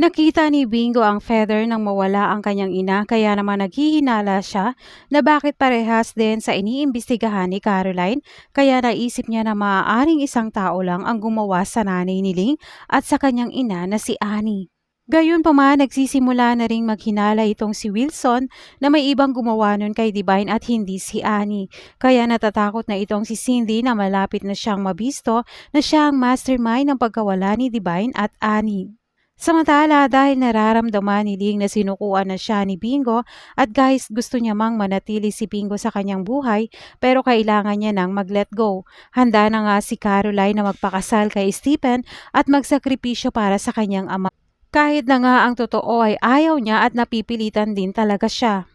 Nakita ni Bingo ang feather nang mawala ang kanyang ina kaya naman naghihinala siya na bakit parehas din sa iniimbestigahan ni Caroline kaya naisip niya na maaaring isang tao lang ang gumawa sa nanay ni Ling at sa kanyang ina na si Annie. Gayon pa man, nagsisimula na ring maghinala itong si Wilson na may ibang gumawa nun kay Divine at hindi si Annie. Kaya natatakot na itong si Cindy na malapit na siyang mabisto na siya ang mastermind ng pagkawala ni Divine at Annie. Samantala dahil nararamdaman ni Ling na sinukuan na siya ni Bingo at guys gusto niya mang manatili si Bingo sa kanyang buhay pero kailangan niya nang mag-let go. Handa na nga si Caroline na magpakasal kay Stephen at magsakripisyo para sa kanyang ama. Kahit na nga ang totoo ay ayaw niya at napipilitan din talaga siya.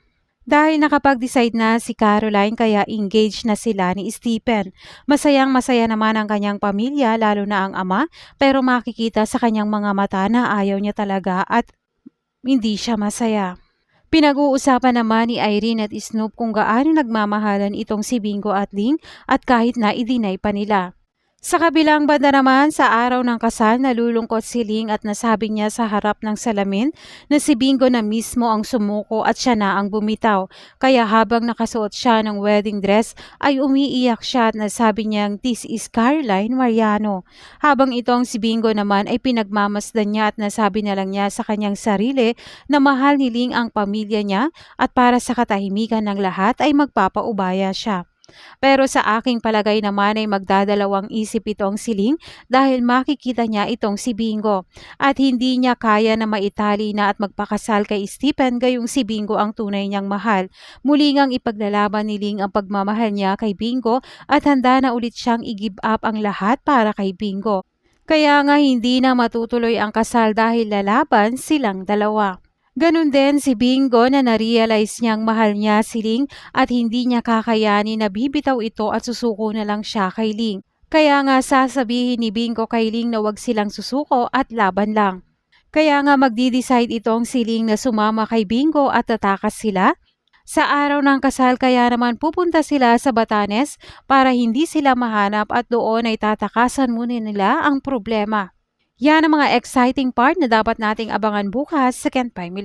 Dahil nakapag-decide na si Caroline kaya engaged na sila ni Stephen. Masayang masaya naman ang kanyang pamilya lalo na ang ama pero makikita sa kanyang mga mata na ayaw niya talaga at hindi siya masaya. Pinag-uusapan naman ni Irene at Snoop kung gaano nagmamahalan itong si Bingo at Ling at kahit na i-deny pa nila. Sa kabilang banda naman, sa araw ng kasal, nalulungkot si Ling at nasabi niya sa harap ng salamin na si Bingo na mismo ang sumuko at siya na ang bumitaw. Kaya habang nakasuot siya ng wedding dress, ay umiiyak siya at nasabi niyang this is Caroline Mariano. Habang itong si Bingo naman ay pinagmamasdan niya at nasabi na lang niya sa kanyang sarili na mahal ni Ling ang pamilya niya at para sa katahimikan ng lahat ay magpapaubaya siya. Pero sa aking palagay naman ay magdadalawang isip itong siling dahil makikita niya itong si Bingo at hindi niya kaya na maitali na at magpakasal kay Stephen gayong si Bingo ang tunay niyang mahal. Muli ngang ipaglalaban ni Ling ang pagmamahal niya kay Bingo at handa na ulit siyang i-give up ang lahat para kay Bingo. Kaya nga hindi na matutuloy ang kasal dahil lalaban silang dalawa. Ganon din si Bingo na na-realize niyang mahal niya si Ling at hindi niya kakayanin na bibitaw ito at susuko na lang siya kay Ling. Kaya nga sasabihin ni Bingo kay Ling na wag silang susuko at laban lang. Kaya nga magdi-decide itong si Ling na sumama kay Bingo at tatakas sila. Sa araw ng kasal kaya naman pupunta sila sa Batanes para hindi sila mahanap at doon ay tatakasan muna nila ang problema. Yan ang mga exciting part na dapat nating abangan bukas sa Can't Buy Me.